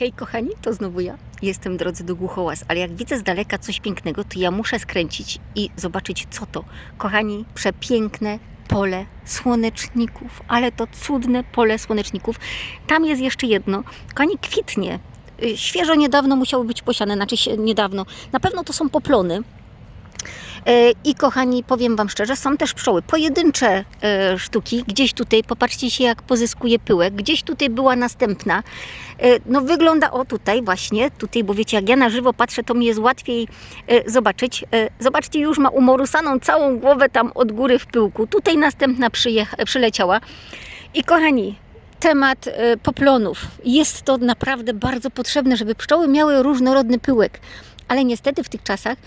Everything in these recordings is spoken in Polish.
Hej kochani, to znowu ja. Jestem drodzy do Głuchołaz, ale jak widzę z daleka coś pięknego, to ja muszę skręcić i zobaczyć co to. Kochani, przepiękne pole słoneczników, ale to cudne pole słoneczników. Tam jest jeszcze jedno. Kochani, kwitnie. Y, Świeżo niedawno musiały być posiane, znaczy niedawno. Na pewno to są poplony. E, I kochani, powiem Wam szczerze, są też pszczoły. Pojedyncze e, sztuki, gdzieś tutaj, popatrzcie się jak pozyskuje pyłek, gdzieś tutaj była następna. E, No wygląda o tutaj właśnie, tutaj, bo wiecie, jak ja na żywo patrzę, to mi jest łatwiej zobaczyć. Zobaczcie, już ma umorusaną całą głowę tam od góry w pyłku. Tutaj następna przyleciała. I kochani, temat poplonów. Jest to naprawdę bardzo potrzebne, żeby pszczoły miały różnorodny pyłek. Ale niestety w tych czasach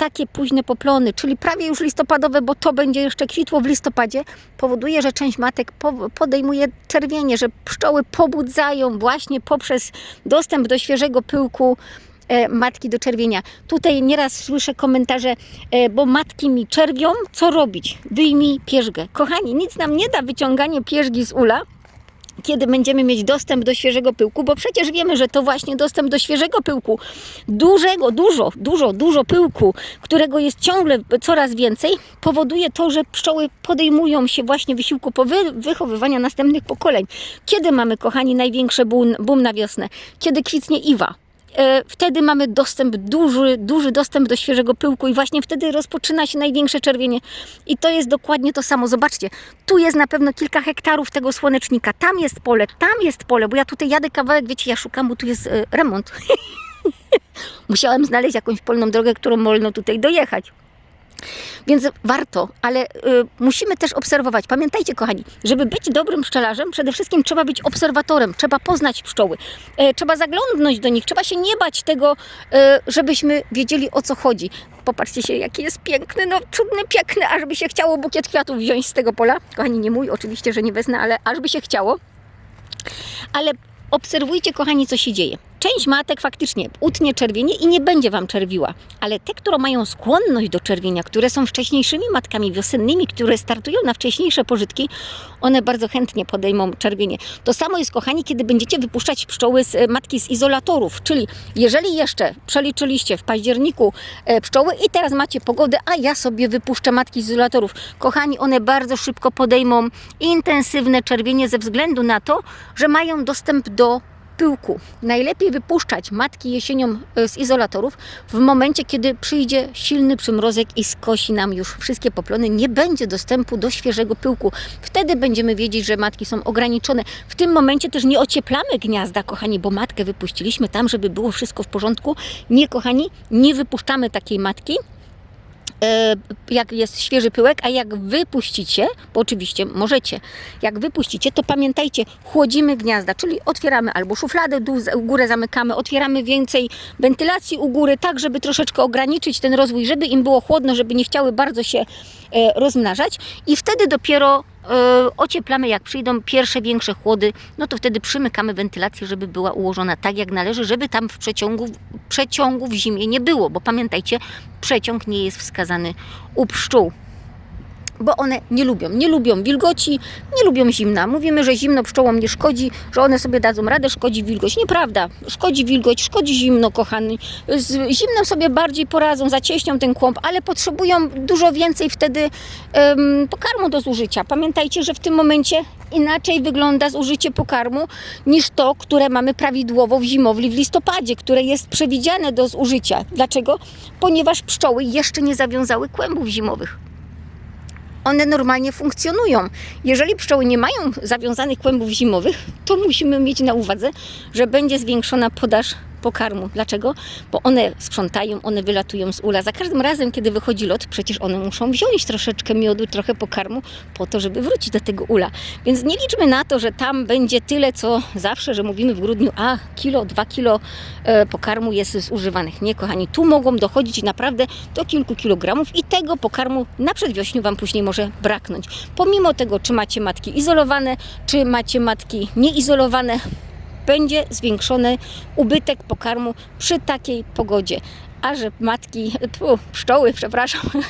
takie późne poplony, czyli prawie już listopadowe, bo to będzie jeszcze kwitło w listopadzie, powoduje, że część matek po- podejmuje czerwienie, że pszczoły pobudzają właśnie poprzez dostęp do świeżego pyłku e, matki do czerwienia. Tutaj nieraz słyszę komentarze, e, bo matki mi czerwią, co robić? Wyjmij pierzgę. Kochani, nic nam nie da wyciąganie pierzgi z ula, kiedy będziemy mieć dostęp do świeżego pyłku, bo przecież wiemy, że to właśnie dostęp do świeżego pyłku, dużego, dużo, dużo, dużo pyłku, którego jest ciągle coraz więcej, powoduje to, że pszczoły podejmują się właśnie wysiłku wy, wychowywania następnych pokoleń. Kiedy mamy, kochani, największy boom, boom na wiosnę? Kiedy kwitnie iwa. E, Wtedy mamy dostęp, duży, duży dostęp do świeżego pyłku i właśnie wtedy rozpoczyna się największe czerwienie. I to jest dokładnie to samo. Zobaczcie, tu jest na pewno kilka hektarów tego słonecznika, tam jest pole, tam jest pole, bo ja tutaj jadę kawałek, wiecie, ja szukam, bo tu jest e, remont. Musiałem znaleźć jakąś polną drogę, którą wolno tutaj dojechać. Więc warto, ale y, musimy też obserwować. Pamiętajcie, kochani, żeby być dobrym pszczelarzem, przede wszystkim trzeba być obserwatorem, trzeba poznać pszczoły, e, trzeba zaglądnąć do nich, trzeba się nie bać tego, e, żebyśmy wiedzieli o co chodzi. Popatrzcie się, jaki jest piękny, no cudny, piękny, aż by się chciało bukiet kwiatów wziąć z tego pola. Kochani, nie mój, oczywiście, że nie wezmę, ale aż by się chciało. Ale obserwujcie, kochani, co się dzieje. Część matek faktycznie utnie czerwienie i nie będzie Wam czerwiła, ale te, które mają skłonność do czerwienia, które są wcześniejszymi matkami wiosennymi, które startują na wcześniejsze pożytki, one bardzo chętnie podejmą czerwienie. To samo jest, kochani, kiedy będziecie wypuszczać pszczoły z e, matki z izolatorów, czyli jeżeli jeszcze przeliczyliście w październiku e, pszczoły i teraz macie pogodę, a ja sobie wypuszczę matki z izolatorów. Kochani, one bardzo szybko podejmą intensywne czerwienie ze względu na to, że mają dostęp do pyłku. Najlepiej wypuszczać matki jesienią e, z izolatorów w momencie, kiedy przyjdzie silny przymrozek i skosi nam już wszystkie poplony. Nie będzie dostępu do świeżego pyłku. Wtedy będziemy wiedzieć, że matki są ograniczone. W tym momencie też nie ocieplamy gniazda, kochani, bo matkę wypuściliśmy tam, żeby było wszystko w porządku. Nie, kochani, nie wypuszczamy takiej matki jak jest świeży pyłek, a jak wypuścicie, bo oczywiście możecie, jak wypuścicie, to pamiętajcie, chłodzimy gniazda, czyli otwieramy albo szufladę, dół, górę zamykamy, otwieramy więcej wentylacji u góry, tak żeby troszeczkę ograniczyć ten rozwój, żeby im było chłodno, żeby nie chciały bardzo się e, rozmnażać. I wtedy dopiero e, ocieplamy, jak przyjdą pierwsze większe chłody, no to wtedy przymykamy wentylację, żeby była ułożona tak jak należy, żeby tam w przeciągu, przeciągu w zimie nie było, bo pamiętajcie, przeciąg nie jest wskazany u pszczół. Bo one nie lubią, nie lubią wilgoci, nie lubią zimna. Mówimy, że zimno pszczołom nie szkodzi, że one sobie dadzą radę, szkodzi wilgoć. Nieprawda, szkodzi wilgoć, szkodzi zimno, kochany. Z zimnem sobie bardziej poradzą, zacieśnią ten kłąb, ale potrzebują dużo więcej wtedy em, pokarmu do zużycia. Pamiętajcie, że w tym momencie inaczej wygląda zużycie pokarmu niż to, które mamy prawidłowo w zimowli w listopadzie, które jest przewidziane do zużycia. Dlaczego? Ponieważ pszczoły jeszcze nie zawiązały kłębów zimowych one normalnie funkcjonują. Jeżeli pszczoły nie mają zawiązanych kłębów zimowych, to musimy mieć na uwadze, że będzie zwiększona podaż pokarmu. Dlaczego? Bo one sprzątają, one wylatują z ula. Za każdym razem, kiedy wychodzi lot, przecież one muszą wziąć troszeczkę miodu, trochę pokarmu po to, żeby wrócić do tego ula. Więc nie liczmy na to, że tam będzie tyle, co zawsze, że mówimy w grudniu, a kilo, dwa kilo e, pokarmu jest zużywanych. Nie, kochani, tu mogą dochodzić naprawdę do kilku kilogramów i tego pokarmu na przedwiośniu Wam później może braknąć. Pomimo tego, czy macie matki izolowane, czy macie matki nieizolowane, będzie zwiększony ubytek pokarmu przy takiej pogodzie. A że matki, tu, pszczoły, przepraszam,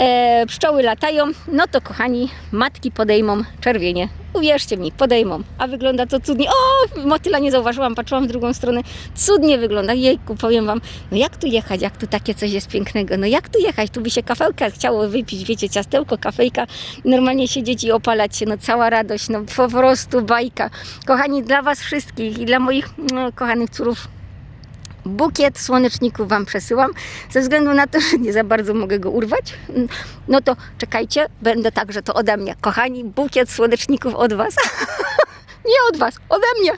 e, pszczoły latają, no to kochani, matki podejmą czerwienie. Uwierzcie mi, podejmą. A wygląda to cudnie. O, motyla nie zauważyłam, patrzyłam w drugą stronę. Cudnie wygląda. Jejku, powiem wam, no jak tu jechać, jak tu takie coś jest pięknego. No jak tu jechać? Tu by się kafelka chciało wypić, wiecie, ciastełko, kafejka, normalnie siedzieć i opalać się. No cała radość, no po prostu bajka. Kochani, dla was wszystkich i dla moich no, kochanych córów bukiet słoneczników Wam przesyłam. Ze względu na to, że nie za bardzo mogę go urwać, no to czekajcie, będę także to ode mnie. Kochani, bukiet słoneczników od Was. nie od Was, ode mnie.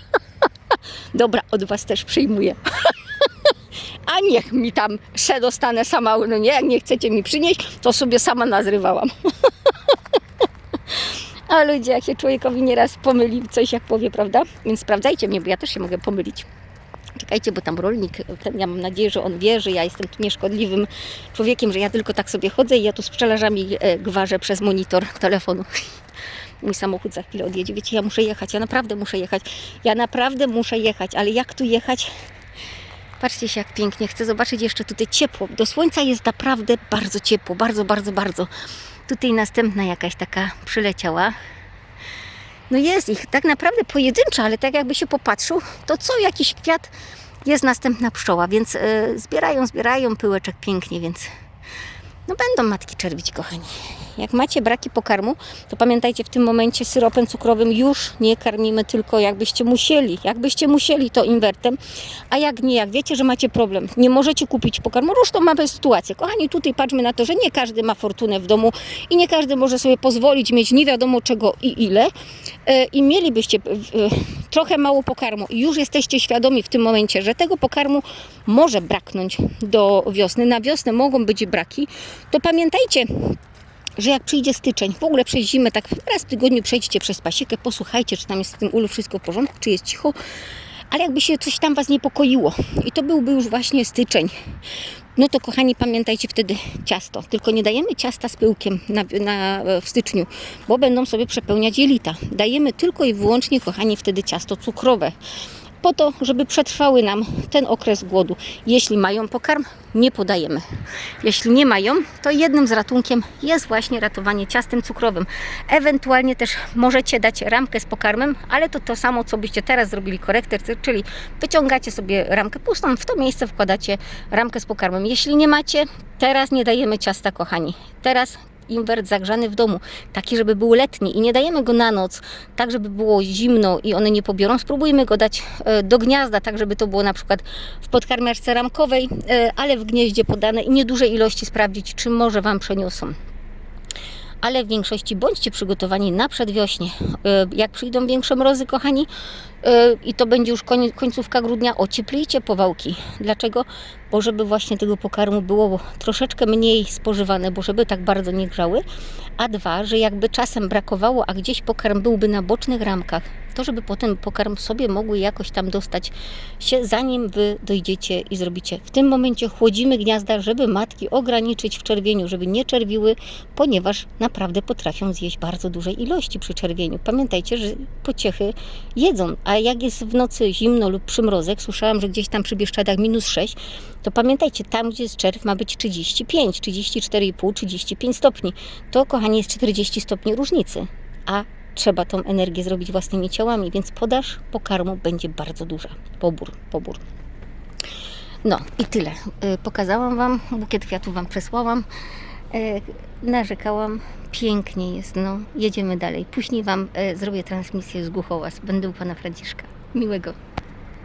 Dobra, od Was też przyjmuję. A niech mi tam se dostanę sama, no nie, jak nie chcecie mi przynieść, to sobie sama nazrywałam. A ludzie, jak się człowiekowi nieraz pomyli coś, jak powie, prawda? Więc sprawdzajcie mnie, bo ja też się mogę pomylić. Czekajcie, bo tam rolnik, ten, ja mam nadzieję, że on wie, że ja jestem tu nieszkodliwym człowiekiem, że ja tylko tak sobie chodzę i ja tu z pszczelarzami e, gwarzę przez monitor telefonu. Mój samochód za chwilę odjedzie. Wiecie, ja muszę jechać, ja naprawdę muszę jechać. Ja naprawdę muszę jechać, ale jak tu jechać? Patrzcie się, jak pięknie. Chcę zobaczyć jeszcze tutaj ciepło. Do słońca jest naprawdę bardzo ciepło. Bardzo, bardzo, bardzo. Tutaj następna jakaś taka przyleciała. No jest ich tak naprawdę pojedyncza, ale tak jakby się popatrzył, to co jakiś kwiat jest następna pszczoła, więc e, zbierają, zbierają pyłeczek pięknie, więc no będą matki czerwić, kochani. Jak macie braki pokarmu, to pamiętajcie, w tym momencie syropem cukrowym już nie karmimy, tylko jakbyście musieli, jakbyście musieli to inwertem, a jak nie, jak wiecie, że macie problem, nie możecie kupić pokarmu, różną mamy sytuację. Kochani, tutaj patrzmy na to, że nie każdy ma fortunę w domu i nie każdy może sobie pozwolić mieć nie wiadomo czego i ile. E, i mielibyście trochę mało pokarmu. I już jesteście świadomi w tym momencie, że tego pokarmu może braknąć do wiosny, na wiosnę mogą być braki, to pamiętajcie, że jak przyjdzie styczeń, w ogóle przez zimę, tak raz w tygodniu przejdźcie przez pasiekę, posłuchajcie, czy tam jest w tym ulu wszystko w porządku, czy jest cicho, ale jakby się coś tam Was niepokoiło. I to byłby już właśnie styczeń, no to kochani pamiętajcie wtedy ciasto, tylko nie dajemy ciasta z pyłkiem na, na, w styczniu, bo będą sobie przepełniać jelita. Dajemy tylko i wyłącznie, kochani, wtedy ciasto cukrowe po to, żeby przetrwały nam ten okres głodu. Jeśli mają pokarm, nie podajemy. Jeśli nie mają, to jednym z ratunkiem jest właśnie ratowanie ciastem cukrowym. Ewentualnie też możecie dać ramkę z pokarmem, ale to to samo, co byście teraz zrobili korekter, czyli wyciągacie sobie ramkę pustą, w to miejsce wkładacie ramkę z pokarmem. Jeśli nie macie, teraz nie dajemy ciasta, kochani. Teraz inwert zagrzany w domu, taki, żeby był letni i nie dajemy go na noc, tak, żeby było zimno i one nie pobiorą. Spróbujmy go dać e, do gniazda, tak, żeby to było na przykład w podkarmiarce ramkowej, e, ale w gnieździe podane i nieduże ilości sprawdzić, czy może Wam przeniosą ale w większości bądźcie przygotowani na przedwiośnie. E, Jak przyjdą większe mrozy, kochani, e, i to będzie już koń- końcówka grudnia, ocieplijcie powałki. Dlaczego? Bo żeby właśnie tego pokarmu było troszeczkę mniej spożywane, bo żeby tak bardzo nie grzały. A dwa, że jakby czasem brakowało, a gdzieś pokarm byłby na bocznych ramkach, to żeby potem pokarm sobie mogły jakoś tam dostać się, zanim Wy dojdziecie i zrobicie. W tym momencie chłodzimy gniazda, żeby matki ograniczyć w czerwieniu, żeby nie czerwiły, ponieważ naprawdę potrafią zjeść bardzo duże ilości przy czerwieniu. Pamiętajcie, że pociechy jedzą, a jak jest w nocy zimno lub przymrozek, słyszałam, że gdzieś tam przy Bieszczadach minus 6, to pamiętajcie, tam gdzie jest czerw ma być 35, 34,5, 35 stopni. To, kochani, jest 40 stopni różnicy, a trzeba tą energię zrobić własnymi ciałami, więc podaż pokarmu będzie bardzo duża. Pobór, pobór. No i tyle. Y, Pokazałam Wam, bukiet kwiatów Wam przesłałam. Y, Narzekałam, pięknie jest, no. Jedziemy dalej. Później Wam y, zrobię transmisję z Głuchołaz. Będę u Pana Franciszka. Miłego.